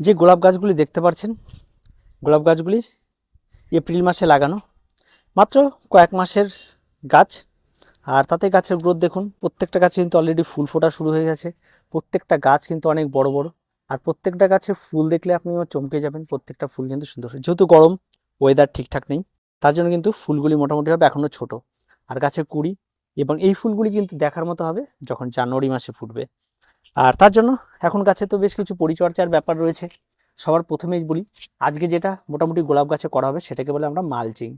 যে গোলাপ গাছগুলি দেখতে পাচ্ছেন গোলাপ গাছগুলি এপ্রিল মাসে লাগানো, মাত্র কয়েক মাসের গাছ। আর তাতে গাছের গ্রোথ দেখুন, প্রত্যেকটা গাছে কিন্তু অলরেডি ফুল ফোটা শুরু হয়ে গেছে, প্রত্যেকটা গাছ কিন্তু অনেক বড় বড়। আর প্রত্যেকটা গাছে ফুল দেখলে আপনি চমকে যাবেন, প্রত্যেকটা ফুল কিন্তু সুন্দর যেহেতু গরম ওয়েদার ঠিকঠাক নেই, তার জন্য কিন্তু ফুলগুলি মোটামুটিভাবে এখনও ছোট। আর গাছের কুড়ি এবং এই ফুলগুলি কিন্তু দেখার মতো হবে যখন জানুয়ারি মাসে ফুটবে। আর তার জন্য এখন গাছে তো বেশ কিছু পরিচর্যার ব্যাপার রয়েছে। সবার প্রথমেই বলি, আজকে যেটা মোটামুটি গোলাপ গাছে করা হবে সেটাকে বলে আমরা মালচিং।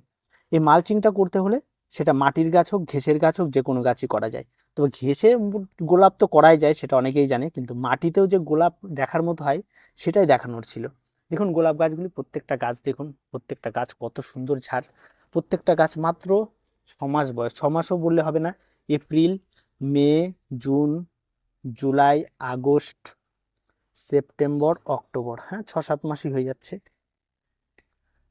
এই মালচিংটা করতে হলে সেটা মাটির গাছ হোক ঘেসের গাছ হোক যে কোনো গাছই করা যায়। তবে ঘেসে গোলাপ তো করাই যায়, সেটা অনেকেই জানে, কিন্তু মাটিতেও যে গোলাপ দেখার মতো হয়, সেটাই দেখানোর ছিল। দেখুন গোলাপ গাছগুলি প্রত্যেকটা গাছ দেখুন, প্রত্যেকটা গাছ কত সুন্দর ঝাড় প্রত্যেকটা গাছ মাত্র ছ মাস বয়স, ছ মাসও বললে হবে না, April, May, June July, August, September, October. হ্যাঁ ছ, সাত মাসই হয়ে যাচ্ছে।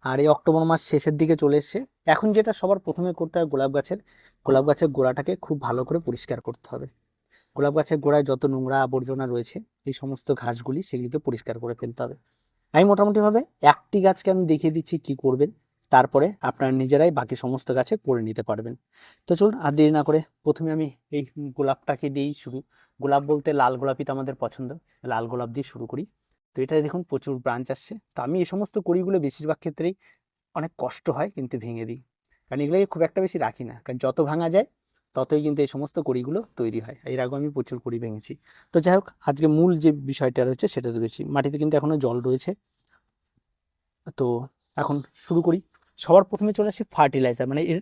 আর এই অক্টোবর মাস শেষের দিকে চলে এসছে। এখন যেটা সবার প্রথমে করতে হয় গোলাপ গাছের গোলাপ গাছের গোড়াটাকে খুব ভালো করে পরিষ্কার করতে হবে। গোলাপ গাছের গোড়ায় যত নোংরা আবর্জনা রয়েছে, এই সমস্ত ঘাসগুলি সেগুলিকে পরিষ্কার করে ফেলতে হবে। আমি মোটামুটিভাবে একটি গাছকে আমি দেখিয়ে দিচ্ছি কি করবেন। তারপরে আপনারা নিজেরাই বাকি সমস্ত গাছে করে নিতে পারবেন। তো চলুন আর দেরি না করে প্রথমে আমি এই গোলাপটাকে দিয়েই শুরু। গোলাপ বলতে লাল গোলাপই তো আমাদের পছন্দ, লাল গোলাপ দিয়ে শুরু করি। তো এটাই দেখুন প্রচুর ব্রাঞ্চ আসছে। তো আমি এই সমস্ত কড়িগুলো বেশিরভাগ ক্ষেত্রেই অনেক কষ্ট হয় কিন্তু ভেঙে দিই। কারণ এগুলোকে খুব একটা বেশি রাখি না। কারণ যত ভাঙা যায়, ততই কিন্তু এই সমস্ত কড়িগুলো তৈরি হয়। এর আগেও আমি প্রচুর কড়ি ভেঙেছি। তো যাই হোক, আজকে মূল যে বিষয়টা রয়েছে সেটা রয়েছে মাটিতে কিন্তু এখনও জল রয়েছে। তো এখন শুরু করি। সবার প্রথমে চলে আসি ফার্টিলাইজার মানে এর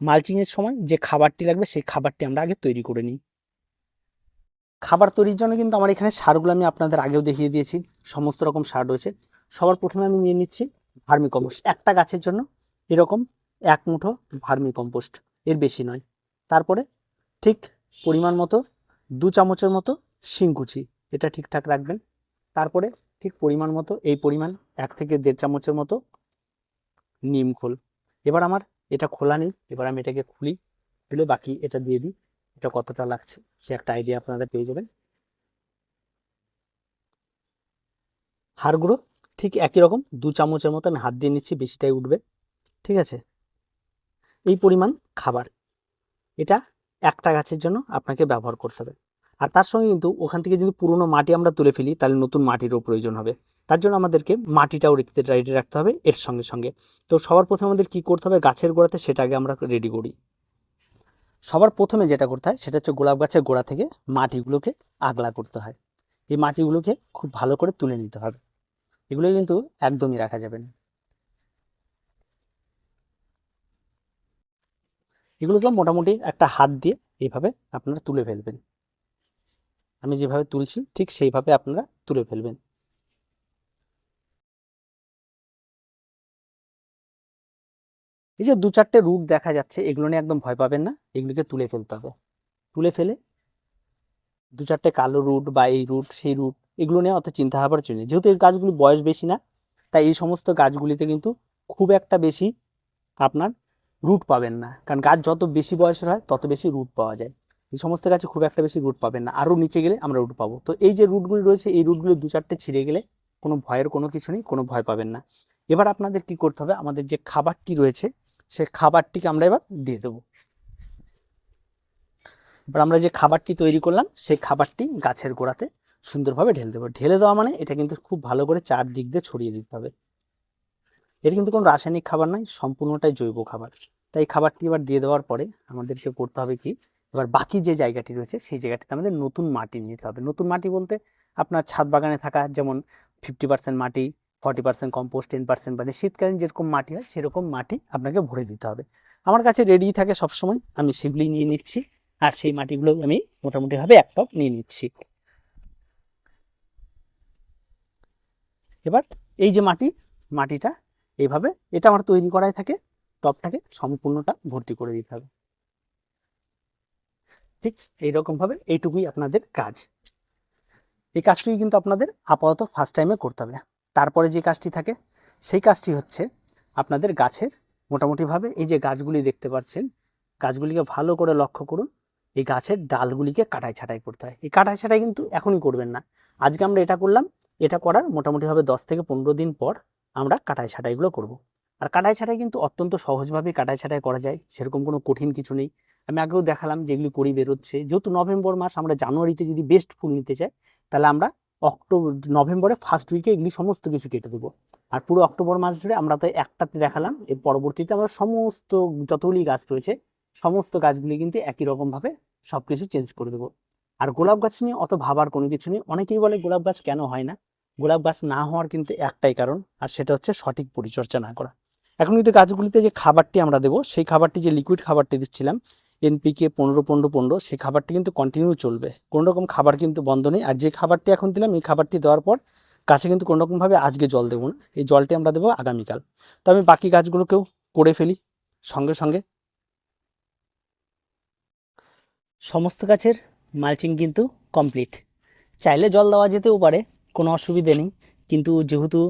মালচিংয়ের সময় যে খাবারটি লাগবে সেই খাবারটি আমরা আগে তৈরি করে নিই। খাবার তৈরির জন্য কিন্তু আমার এখানে সারগুলো আমি আপনাদের আগেও দেখিয়ে দিয়েছি, সমস্ত রকম সার রয়েছে। সবার প্রথমে আমি নিয়ে নিচ্ছি ভার্মি কম্পোস্ট একটা গাছের জন্য এরকম এক মুঠো ভার্মি কম্পোস্ট এর বেশি নয়। তারপরে ঠিক পরিমাণ মতো দু চামচের মতো শিংকুচি এটা ঠিকঠাক রাখবেন। তারপরে ঠিক পরিমাণ মতো, এই পরিমাণ এক থেকে দেড় চামচের মতো নিম খোল। এবার আমার এটা খোলা নেই, এবার আমি এটাকে খুলি, খুলে বাকি এটা দিয়ে দিই। এটা কতটা লাগছে সে একটা আইডিয়া আপনারা পেয়ে যাবেন। হাড় গুঁড়ো, ঠিক একই রকম, দু চামচের মতো আমি হাত দিয়ে নিচ্ছি, বেশিটাই উঠবে, ঠিক আছে? এই পরিমাণ খাবার, এটা একটা গাছের জন্য আপনাকে ব্যবহার করতে হবে। আর তার সঙ্গে কিন্তু ওখান থেকে যদি পুরনো মাটি আমরা তুলে ফেলি, তাহলে নতুন মাটিরও প্রয়োজন হবে। তার জন্য আমাদেরকে মাটিটাও রেখে রেডি রাখতে হবে এর সঙ্গে সঙ্গে। তো সবার প্রথমে আমাদের কি করতে হবে? গাছের গোড়াতে সেটা আগে আমরা রেডি করি। সবার প্রথমে যেটা করতে হয়, সেটা হচ্ছে গোলাপ গাছের গোড়া থেকে মাটিগুলোকে আগলা করতে হয়। এই মাটিগুলোকে খুব ভালো করে তুলে নিতে হবে। এগুলো কিন্তু একদমই রাখা যাবে না। এগুলোকে মোটামুটি একটা হাত দিয়ে এইভাবে আপনারা তুলে ফেলবেন। আমি যেভাবে তুলছি, ঠিক সেইভাবে আপনারা তুলে ফেলবেন। এই যে দু চারটে রুট দেখা যাচ্ছে, এগুলো নিয়ে একদম ভয় পাবেন না, এগুলিকে তুলে ফেলতে হবে। তুলে ফেলে দু চারটে কালো রুট বা এই রুট সেই রুট এগুলো নিয়ে অত চিন্তা ভাবনার জন্য যেহেতু এই গাছগুলি বয়স বেশি না, তাই এই সমস্ত গাছগুলিতে কিন্তু খুব একটা বেশি আপনার রুট পাবেন না। কারণ গাছ যত বেশি বয়সের হয়, তত বেশি রুট পাওয়া যায়। এই সমস্ত গাছে খুব একটা বেশি রুট পাবেন না। আরও নিচে গেলে আমরা রুট পাবো। তো এই যে রুটগুলি রয়েছে, এই রুটগুলি দু চারটে ছিঁড়ে গেলে কোনো ভয়ের কোনো কিছু নেই, কোনো ভয় পাবেন না। এবার আপনাদের কি করতে হবে? আমাদের যে খাবারটি রয়েছে, সে খাবারটিকে আমরা এবার দিয়ে দেবো। এবার আমরা যে খাবারটি তৈরি করলাম, সেই খাবারটি গাছের গোড়াতে সুন্দরভাবে ঢেলে দেবো। ঢেলে দেওয়া মানে এটা কিন্তু খুব ভালো করে চারদিক দিয়ে ছড়িয়ে দিতে হবে। এটা কিন্তু কোনো রাসায়নিক খাবার নয়, সম্পূর্ণটাই জৈব খাবার। তাই খাবারটি এবার দিয়ে দেওয়ার পরে আমাদেরকে করতে হবে কি? এবার বাকি যে জায়গাটি রয়েছে, সেই জায়গাটিতে আমাদের নতুন মাটি নিতে হবে। নতুন মাটি বলতে আপনার ছাদ বাগানে থাকা, যেমন ফিফটি পার্সেন্ট মাটি forty percent compost ten percent মানে শীতকালীন যেরকম মাটি হয়, সেরকম মাটি আপনাকে ভরে দিতে হবে। আমার কাছে রেডি থাকে সবসময়, আমি সেগুলি নিয়ে নিচ্ছি, আর সেই মাটিগুলো আমি মোটামুটিভাবে এক টপ নিয়ে নিচ্ছি। এবার এই যে মাটি, মাটিটা এইভাবে এটা আমার তৈরি করাই থাকে, টপটাকে সম্পূর্ণটা ভর্তি করে দিতে হবে। ঠিক এইরকমভাবে এইটুকুই আপনাদের কাজ। এই কাজটি কিন্তু আপনাদের আপাতত ফার্স্ট টাইমে করতে হবে। তারপরে যে কাজটি থাকে, সেই কাজটি হচ্ছে আপনাদের গাছের মোটামুটিভাবে এই যে গাছগুলি দেখতে পাচ্ছেন, গাছগুলিকে ভালো করে লক্ষ্য করুন। এই গাছের ডালগুলিকে কাটাই ছাটাই করতে হয়। এই কাটাই ছাটাই কিন্তু এখনই করবেন না। আজকে আমরা এটা করলাম, এটা করার মোটামুটিভাবে দশ থেকে পনেরো দিন পর আমরা কাটাই ছাটাইগুলো করব। আর কাটাই ছাটাই কিন্তু অত্যন্ত সহজভাবে কাটাই ছাটাই করা যায়, সেরকম কোনো কঠিন কিছু নেই। আমি আগেও দেখালাম যেগুলি করি বেরোচ্ছে। যেহেতু নভেম্বর মাস, আমরা জানুয়ারিতে যদি বেস্ট ফুল নিতে চাই, তাহলে আমরা অক্টোবর নভেম্বরে ফার্স্ট উইকে এগুলি সমস্ত কিছু কেটে দেবো। আর পুরো অক্টোবর মাস জুড়ে আমরা তো একটাতে দেখালাম, এর পরবর্তীতে আমরা সমস্ত, যতগুলি গাছ রয়েছে, সমস্ত গাছগুলি কিন্তু একই রকমভাবে সব কিছু চেঞ্জ করে দেবো। আর গোলাপ গাছ নিয়ে অত ভাবার কোনো কিছু নেই। অনেকেই বলে গোলাপ গাছ কেন হয় না? গোলাপ গাছ না হওয়ার কিন্তু একটাই কারণ, আর সেটা হচ্ছে সঠিক পরিচর্যা না করা। এখন কিন্তু গাছগুলিতে যে খাবারটি আমরা দেবো, সেই খাবারটি যে লিকুইড খাবারটি দিচ্ছিলাম এনপিকে পনেরো পনেরো পনেরো সেই খাবারটি কিন্তু কন্টিনিউ চলবে। কোনো রকম খাবার কিন্তু বন্ধ নেই। আর যে খাবারটি এখন দিলাম, এই খাবারটি দেওয়ার পর গাছে কিন্তু কোনো রকমভাবে আজকে জল দেবো না। এই জলটি আমরা দেবো আগামীকাল। তো আমি বাকি গাছগুলোকেও করে ফেলি। সঙ্গে সঙ্গে। সমস্ত গাছের মালচিং কিন্তু কমপ্লিট চাইলে জল দেওয়া যেতেও পারে, কোনো অসুবিধে নেই। কিন্তু যেহেতু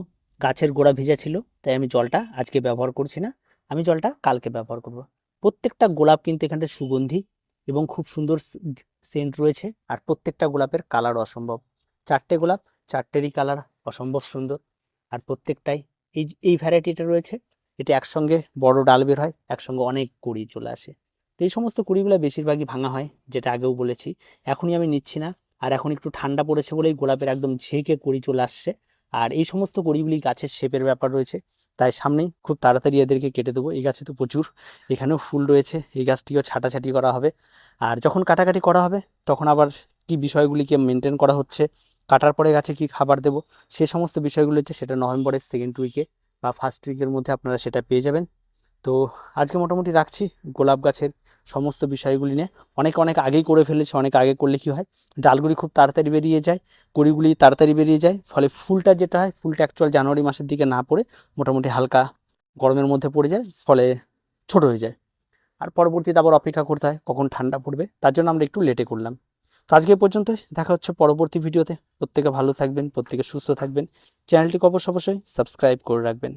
গাছের গোড়া ভিজা ছিল, তাই আমি জলটা আজকে ব্যবহার করছি না। আমি জলটা কালকে ব্যবহার করব। প্রত্যেকটা গোলাপ কিন্তু এখানটা সুগন্ধি এবং খুব সুন্দর সেন্ট রয়েছে। আর প্রত্যেকটা গোলাপের কালার অসম্ভব। চারটে গোলাপ, চারটেরই কালার অসম্ভব সুন্দর। আর প্রত্যেকটাই এই এই ভ্যারাইটিটা রয়েছে, এটা একসঙ্গে বড় ডাল বের হয়, একসঙ্গে অনেক কুড়ি চলে আসে। তো এই সমস্ত কুড়িগুলো বেশিরভাগই ভাঙা হয়, যেটা আগেও বলেছি। এখনই আমি নিচ্ছি না। আর এখন একটু ঠান্ডা পড়েছে বলেই গোলাপের একদম ঝেঁকে কুড়ি চলে আসছে। আর এই সমস্ত কুড়িগুলি গাছের শেপের ব্যাপার রয়েছে। তাই সামনেই খুব তাড়াতাড়ি এদেরকে কেটে দেবো। এই গাছে তো প্রচুর। এখানেও ফুল রয়েছে। এই গাছটিও ছাটাছাটি করা হবে। আর যখন কাটাকাটি করা হবে, তখন আবার কি বিষয়গুলিকে মেনটেন করা হচ্ছে, কাটার পরে গাছে কি খাবার দেবো, সে সমস্ত বিষয়গুলো হচ্ছে সেটা নভেম্বরের সেকেন্ড উইকে বা ফার্স্ট উইকের মধ্যে আপনারা সেটা পেয়ে যাবেন। তো আজকে মোটামুটি রাখছি। গোলাপ গাছের সমস্ত বিষয়গুলি নিয়ে। অনেক অনেক আগেই করে ফেলেছে, অনেক আগে করলে কি হয়? ডালগুলি খুব তাড়াতাড়ি বেরিয়ে যায়, কুড়িগুলি তাড়াতাড়ি বেরিয়ে যায়, ফলে ফুলটা যেটা হয়, ফুলটা অ্যাকচুয়াল জানুয়ারি মাসের দিকে না পড়ে মোটামুটি হালকা গরমের মধ্যে পড়ে যায়, ফলে ছোট হয়ে যায়। আর পরবর্তীতে আবার অপেক্ষা করতে হয়, কখন ঠান্ডা পড়বে, তার জন্য আমরা একটু লেটে করলাম। তো আজকে পর্যন্ত দেখা হচ্ছে পরবর্তী ভিডিওতে। প্রত্যেকে ভালো থাকবেন, প্রত্যেকে সুস্থ থাকবেন। চ্যানেলটিকে অবশ্য অবশ্যই সাবস্ক্রাইব করে রাখবেন।